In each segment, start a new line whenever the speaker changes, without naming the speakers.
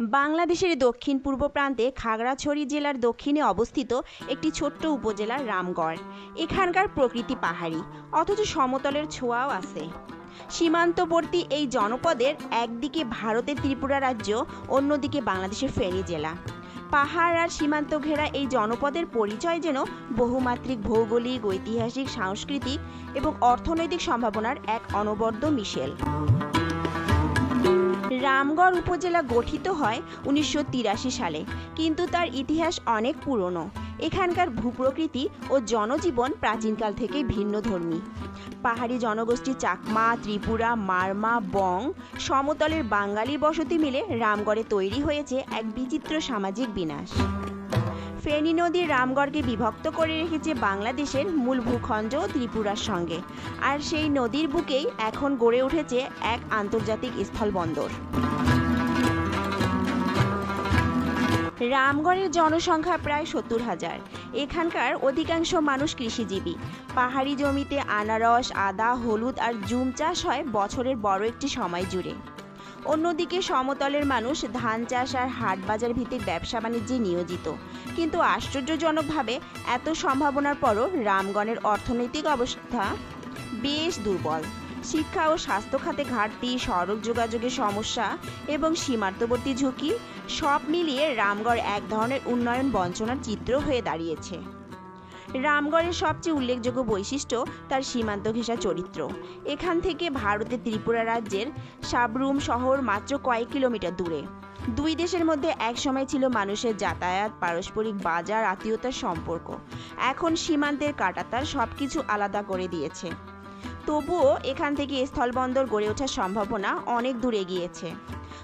বাংলাদেশের দক্ষিণ পূর্ব প্রান্তে খাগড়াছড়ি জেলার দক্ষিণে অবস্থিত একটি ছোট্ট উপজেলা রামগড়। এখানকার প্রকৃতি পাহাড়ি, অথচ সমতলের ছোঁয়াও আছে। সীমান্তবর্তী এই জনপদের একদিকে ভারতের ত্রিপুরা রাজ্য, অন্যদিকে বাংলাদেশের ফেনী জেলা। পাহাড় আর সীমান্ত ঘেরা এই জনপদের পরিচয় যেন বহুমাত্রিক ভৌগোলিক, ঐতিহাসিক, সাংস্কৃতিক এবং অর্থনৈতিক সম্ভাবনার এক অনবদ্য মিশেল। রামগড় উপজেলা গঠিত হয় উনিশশো তিরাশি সালে, কিন্তু তার ইতিহাস অনেক পুরনো। এখানকার ভূপ্রকৃতি ও জনজীবন প্রাচীনকাল থেকে ভিন্নধর্মী পাহাড়ি জনগোষ্ঠী চাকমা, ত্রিপুরা, মারমা, বং সমতলের বাঙালি বসতি মিলে রামগড়ে তৈরি হয়েছে এক বিচিত্র সামাজিক বিনাশ। ফেনী নদী রামগড়কে বিভক্ত করে রেখেছে বাংলাদেশের মূল ভূখণ্ড ত্রিপুরার সঙ্গে। আর সেই নদীর বুকেই এখন গড়ে উঠেছে এক আন্তর্জাতিক স্থলবন্দর। রামগড়ের জনসংখ্যা প্রায় সত্তর হাজার। এখানকার অধিকাংশ মানুষ কৃষিজীবী। পাহাড়ি জমিতে আনারস, আদা, হলুদ আর জুম চাষ হয় বছরের বড় একটি সময় জুড়ে। অন্যদিকে সমতলের মানুষ ধান চাষ আর হাট বাজার ভিত্তিক ব্যবসা বাণিজ্যে নিয়োজিত। কিন্তু আশ্চর্যজনকভাবে এত সম্ভাবনার পরও রামগণের অর্থনৈতিক অবস্থা বেশ দুর্বল। শিক্ষা ও স্বাস্থ্য খাতে ঘাটতি, সড়ক যোগাযোগের সমস্যা এবং সীমান্তবর্তী ঝুঁকি সব মিলিয়ে রামগড় এক ধরনের উন্নয়ন বঞ্চনার চিত্র হয়ে দাঁড়িয়েছে। রামগড়ের সবচেয়ে উল্লেখযোগ্য বৈশিষ্ট্য তার সীমান্ত ঘেঁষা চরিত্র। এখান থেকে ভারতের ত্রিপুরা রাজ্যের সাবরুম শহর মাত্র কয়েক কিলোমিটার দূরে। দুই দেশের মধ্যে একসময় ছিল মানুষের যাতায়াত, পারস্পরিক বাজার, আত্মীয়তার সম্পর্ক। এখন সীমান্তের কাটাতার সব কিছু আলাদা করে দিয়েছে। তবুও এখান থেকে স্থলবন্দর গড়ে ওঠার সম্ভাবনা অনেক দূরে গিয়েছে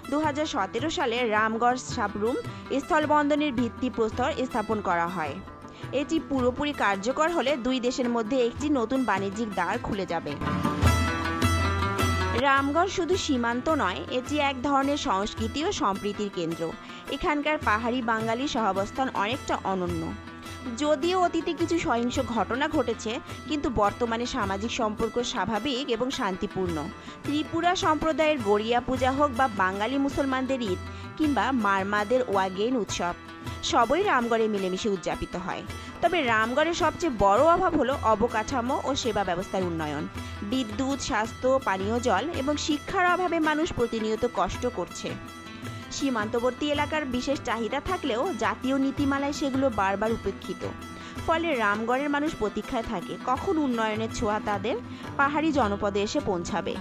দু হাজার সতেরো সালে রামগড় সাবরুম স্থলবন্দরের ভিত্তিপ্রস্তর স্থাপন করা হয়। এটি পুরোপুরি কার্যকর হলে দুই দেশের মধ্যে একটি নতুন বাণিজ্যিক দ্বার খুলে যাবে। রামগড় শুধু সীমান্ত নয়, এটি এক ধরনের সংস্কৃতি ও সম্প্রীতির কেন্দ্র। এখানকার পাহাড়ি বাঙালি সহাবস্থান অনেকটা অনন্য। যদিও অতীতে কিছু সহিংস ঘটনা ঘটেছে, কিন্তু বর্তমানে সামাজিক সম্পর্ক স্বাভাবিক এবং শান্তিপূর্ণ। ত্রিপুরা সম্প্রদায়ের গড়িয়া পূজা হোক বা বাঙালি মুসলমানদের ঈদ কিংবা মারমাদের ওয়াগেন উৎসব। সবই রামগড়ে মিলেমিশে উদযাপিত হয়। তবে রামগড়ের সবচেয়ে বড় অভাব হলো অবকাঠামো ও সেবা ব্যবস্থার উন্নয়ন। বিদ্যুৎ, স্বাস্থ্য, পানীয় জল এবং শিক্ষার অভাবে মানুষ প্রতিনিয়ত কষ্ট করছে। সীমান্তবর্তী এলাকার বিশেষ চাহিদা থাকলেও জাতীয় নীতিমালায় সেগুলো বারবার উপেক্ষিত। ফলে রামগড়ের মানুষ প্রতীক্ষায় থাকে, কখন উন্নয়নের ছোঁয়া তাদের? পাহাড়ি জনপদে এসে পৌঁছাবে।